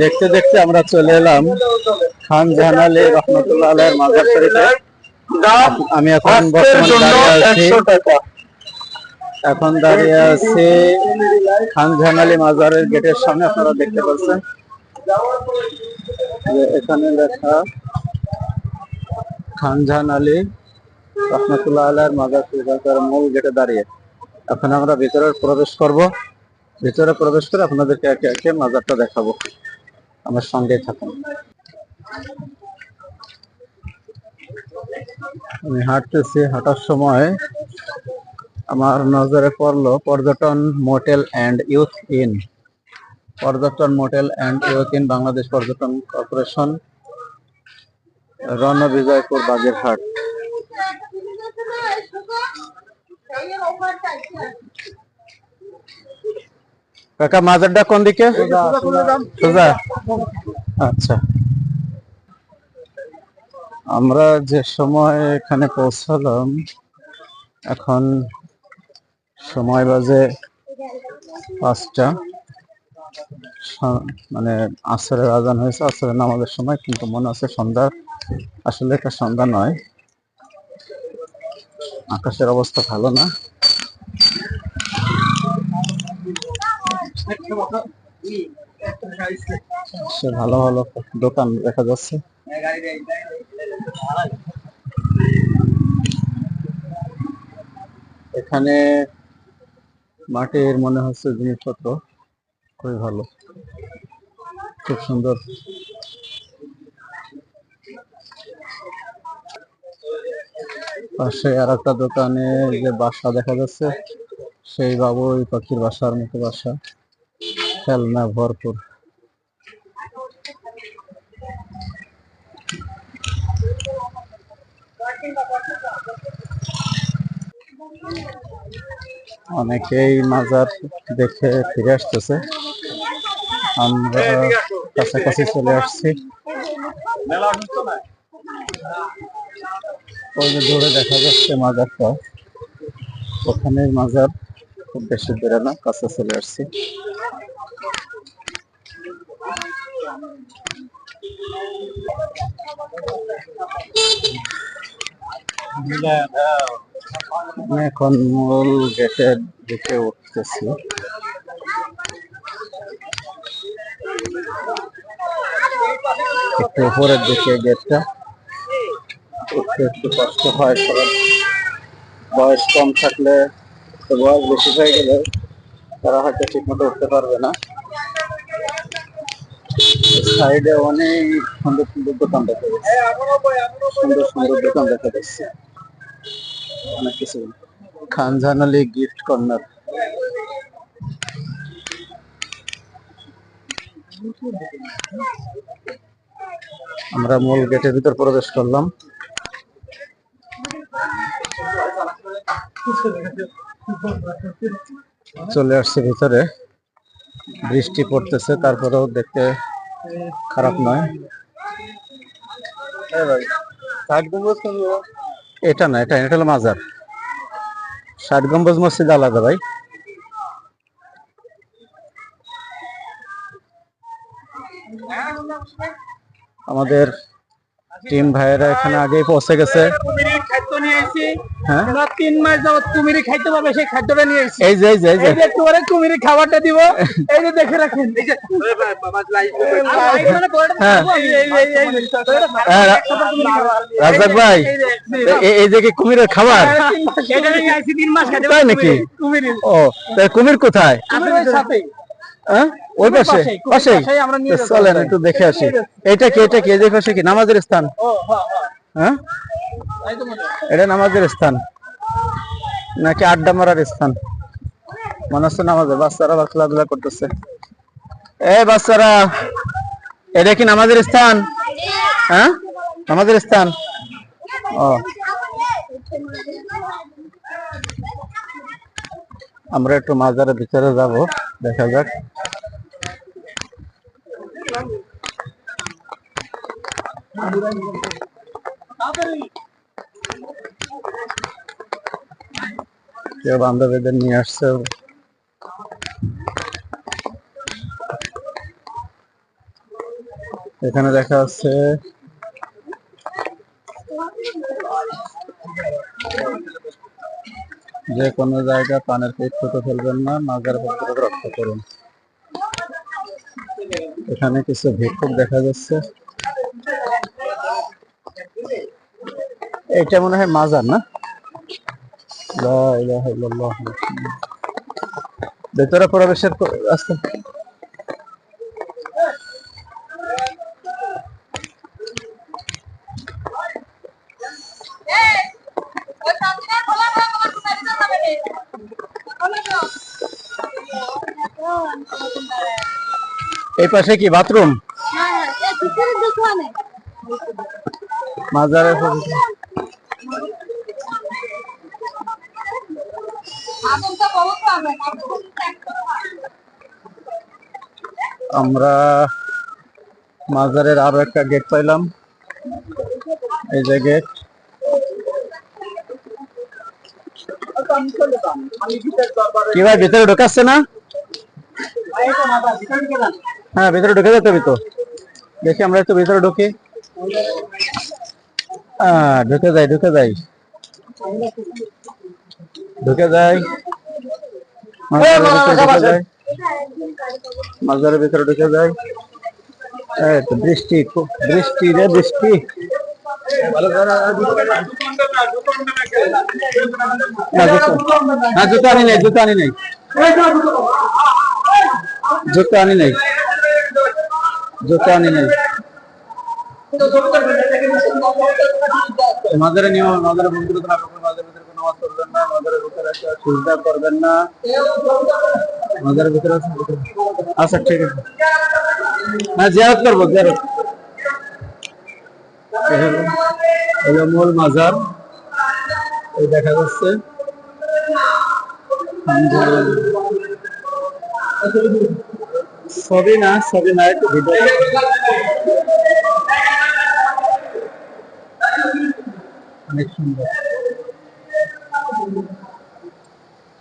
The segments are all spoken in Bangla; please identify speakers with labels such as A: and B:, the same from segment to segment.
A: দেখতে দেখতে আমরা চলে এলাম খান জাহান আলী রহমতুল্লাহ আলাইয়ের মাজার শরীফে আমি এখন বর্তমানে দাঁড়িয়ে আছি। এখন দাঁড়িয়ে আছি খান জাহান আলী মাজারের গেটের সামনে আপনারা দেখতে পাচ্ছেন। যে এখানে লেখা খান জাহান আলী রহমতুল্লাহ আলাইয়ের মাজার শরীফের মূল গেটে দাঁড়িয়ে। এখন আমরা ভিতরে প্রবেশ করব। ভিতরে প্রবেশ করে আপনাদেরকে একে একে মাজারটা দেখাবো। আমার সঙ্গে থাকুন। আমি হাঁটতেছি, হাঁটার সময় আমার নজরে পড়ল পর্যটন মোটেল অ্যান্ড ইউথ ইন। পর্যটন motel and youth inn Bangladesh পর্যটন কর্পোরেশন, রণ বিজয়পুর বাগেরহাট। কাকা মাজারটা কোন দিকে? সোজা আচ্ছা। আমরা যে সময় এখানে পৌঁছালাম এখন সময় বাজে পাঁচটা। মানে আসরের আজান হয়েছে আসরের নামাজের সময় কিন্তু মনে আছে সন্ধ্যা। আসলে এটা সন্ধ্যা নয়। আকাশের অবস্থা ভালো না। ভালো ভালো দোকান দেখা যাচ্ছে। এখানে মাটির মনে হচ্ছে জিনিসপত্র, খুবই ভালো। খুব সুন্দর। পাশে আর একটা দোকানে যে বাসা দেখা যাচ্ছে, সেই বাবুই পাখির বাসার মতো বাসা। খেলনা ভরপুর। অনেকেই মাজার দেখে ফিরে আসতেছে। আমরা কাছাকাছি চলে আসছি। ওই দূরে দেখা যাচ্ছে মাজারটা। ওখানে মাজার খুব বেশি দূরে না, কাছে চলে আসছি আমি এখন মূল গেটের দিকে উঠতেছি। একটু উপরের দিকে গেটটা। উঠতে একটু কষ্ট হয়, কারণ বয়স কম থাকলে বয়স বেশি হয়ে গেলে তারা হয়তো ঠিক মতো উঠতে পারবে না। সাইডে অনেক সুন্দর সুন্দর দোকান দেখা যাচ্ছে। সুন্দর সুন্দর দোকান দেখা যাচ্ছে। অনেক কিছু। খানজান আলী গিফট কর্নার আমরা মূল গেটের ভিতর প্রবেশ করলাম। চলে আসছে ভিতরে। বৃষ্টি পড়তেছে তারপরেও দেখতে খারাপ নয়। এটা না এটা এটা হলো মাজার। ষাট গম্বুজ মসজিদ আলাদা ভাই। আমাদের টিম ভাইয়েরা এখানে আগেই পৌঁছে গেছে।
B: নিয়ে
A: হ্যাঁ
B: আমরা তিন মাস যাবত কুমিরি খাইতে পারবে সেই খাদ্যটা নিয়ে আইছি
A: এই যে এই যে এই যে
B: এই কুমিরি খাবারটা দিব এই যে দেখে রাখেন এই যে
A: হ্যাঁ। হ্যাঁ, রাজাক ভাই
B: এই যে,
A: কি কুমিরের খাবার
B: এটা নিয়ে আইছি তিন মাস খাইতে
A: তাই নাকি?
B: কুমিরি
A: ও তাই কুমির কোথায়
B: সাথে
A: হ্যাঁ ওই পাশে। চলেন একটু দেখে আসি এটা কি এটা কি এই যে পাশে কি নামাজের স্থান
B: ও হ্যাঁ?
A: এটা নামাজের স্থান। নাকি আড্ডা মারার স্থান? মনে হচ্ছে নামাজের বাচ্চারা বা খেলাধুলা করতেছে। এ বাচ্চারা, এটা কি নামাজের স্থান? হ্যাঁ? নামাজের স্থান? ও। আমরা একটু মাজারের ভিতরে যাব, দেখা যাক। কেউ বান্ধবীদের নিয়ে আসছে। এখানে দেখা আছে যে কোনো জায়গায় পানের পেট ছোট ফেলবেন না, মাজার ভক্তকে রক্ষা করুন এখানে কিছু ভিক্ষুক দেখা যাচ্ছে। এটা মনে হয় মাজার না। ভেতরে প্রবেশের রাস্তা। এই পাশে কি বাথরুম? মাজারের আমরা মাজারের আরও একটা গেট পাইলাম। এই যে গেট কি ভাই ভিতরে ঢোকাচ্ছে না? হ্যাঁ ভিতরে ঢুকে যেতে হবে তো দেখি আমরা একটু ভিতরে ঢুকি। আহ, ঢুকে যাই ঢুকে যাই। ঢুকে যাই মাজারের ভিতরে ঢুকে যাই মাজারের ভিতরে ঢুকে যাই এই তো বৃষ্টি খুব বৃষ্টি রে বৃষ্টি না, জুতো। না, জুতো আনি নাই জুতো আনি নাই। জুতো আনি নাই। জুতো আনি নাই। মাজারে নিয়ম মাজারে বন্ধুর একটা করবেন না। মাজারের ভিতরে আচ্ছা ঠিক আছে। হ্যাঁ জিয়ারত করব, জিয়ারত। মূল মাজার। এই দেখা যাচ্ছে। ছবি না ছবি না, একটু ভিডিও। অনেক সুন্দর।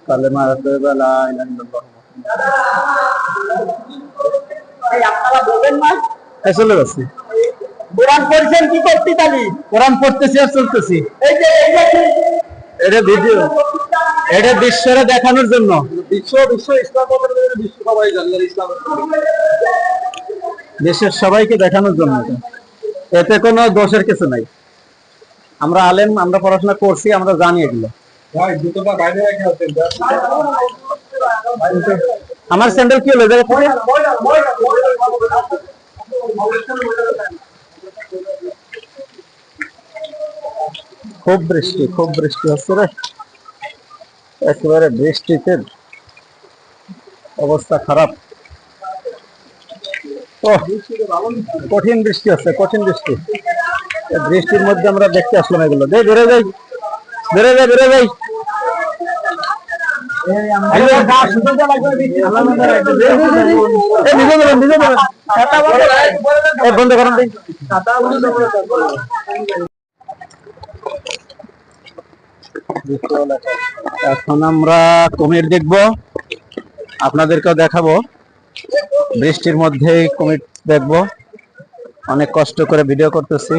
A: কালেমা রাসূলুল্লাহ লা ইলাহা ইল্লাল্লাহ
B: আপনারা বলবেন না
A: এই চলে
B: কোরআন পড়ছেন কি করতে তালি
A: কোরআন পড়তেছি আর চলতেছি।
B: এই যে এই যে
A: এটা ভিডিও। এটা বিশ্বরে দেখানোর জন্য।
B: বিশ্ব বিশ্ব ইসলাম বিশ্ব সবাই জানে ইসলাম
A: দেশের সবাইকে দেখানোর জন্য এতে কোনো দোষের কিছু নাই। আমরা আলেম আমরা পড়াশোনা করছি আমরা জানি এগুলো। আমার স্যান্ডেল কি হলো? থেকে? খুব বৃষ্টি খুব বৃষ্টি হচ্ছে রে। একেবারে বৃষ্টিতে অবস্থা খারাপ। ও, কঠিন বৃষ্টি হচ্ছে, কঠিন বৃষ্টি। বৃষ্টির মধ্যে আমরা দেখতে আসলাম এগুলো। দে বেড়ে যাই। বেড়ে যাই। বেড়ে যাই বন্ধ করেন এখন আমরা কুমির দেখব। আপনাদেরকেও দেখাবো। বৃষ্টির মধ্যেই কুমির দেখব। অনেক কষ্ট করে ভিডিও করতেছি।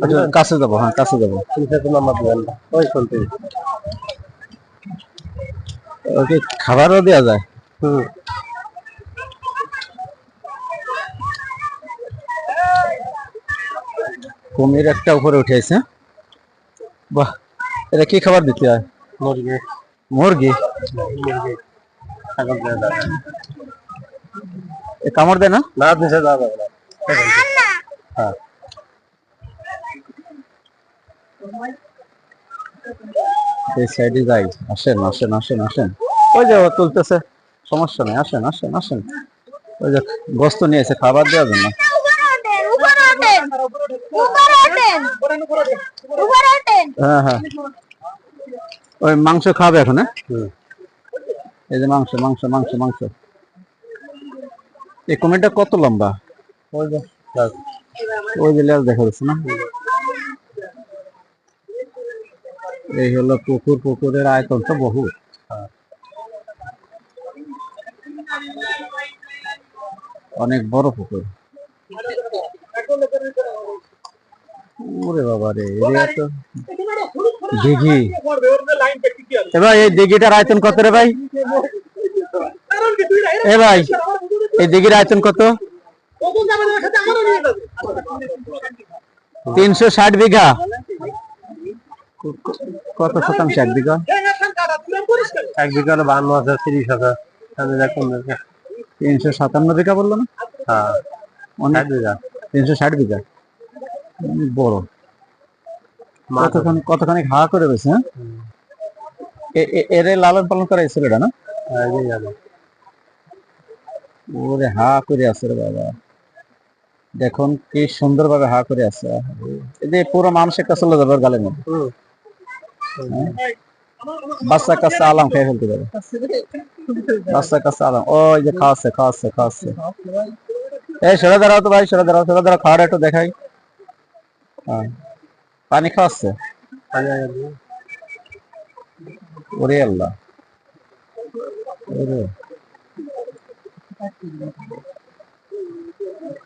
A: কাছে যাব হ্যাঁ কাছে যাব। ওকে খাবারও দেওয়া যায়? হুম। কুমির একটা উপরে উঠেছে বাহ এটা কি খাবার দিতে হয়?
B: মুরগি।
A: মুরগি? কামড় দেয় না?
B: না দাও হ্যাঁ
A: সমস্যা নেই খাবার হ্যাঁ হ্যাঁ। ওই মাংস খাবে এখন হ্যাঁ? এই যে মাংস মাংস মাংস মাংস। এই কমেন্টটা কত লম্বা?
B: ওই যে।
A: ওই যে লেজ দেখা যাচ্ছে না? এই হলো পুকুর, পুকুরের আয়তন তো বহু। অনেক বড় পুকুর। বাবা রে তো এই আয়তন কত রে ভাই? এ ভাই, এই কত? তিনশো ষাট বিঘা। কত শতাংশ? এক বিঘা?
B: এক বিঘা হলো বান্ন হাজার তিরিশ হাজার। তাহলে দেখুন
A: তিনশো সাতান্ন বিঘা বলল না?
B: হ্যাঁ।
A: অনেক বিঘা। তিনশো ষাট বিঘা। বড়। কতখানি কতখানি হা করে রয়েছে হ্যাঁ? এরে লালন পালন করা এই ছেলেটা না? ওরে হা করে আছে রে বাবা। দেখুন কি সুন্দর ভাবে হা করে আছে। এই যে পুরো মানুষের কাছে চলে যাবে গালের মধ্যে। হ্যাঁ? আলাম খেয়ে ফেলতে পারে। আলাম। যে এই সরে দাঁড়াও তো ভাই, সরে দাঁড়াও সরে দাঁড়াও একটু দেখাই। হ্যাঁ। পানি খাওয়াচ্ছে? ওরে আল্লাহ।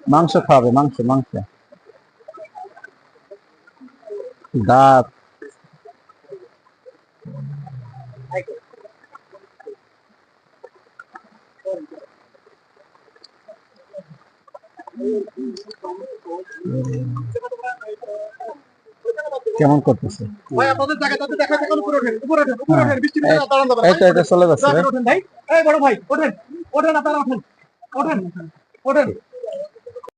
A: মাংস খাবে মাংস মাংস। দাঁত। কেমন করতেছে?
B: ভাই আপনাদের জায়গা তাদের দেখা দেখুন উপরে ওঠেন উপরে ওঠেন উপরে ওঠেন বৃষ্টি পেলে দাঁড়ান দাঁড়ান।
A: এই তো এটা চলে যাচ্ছে।
B: ওঠেন ভাই। এই বড় ভাই ওঠেন ওঠেন আপনারা ওঠেন ওঠেন ওঠেন।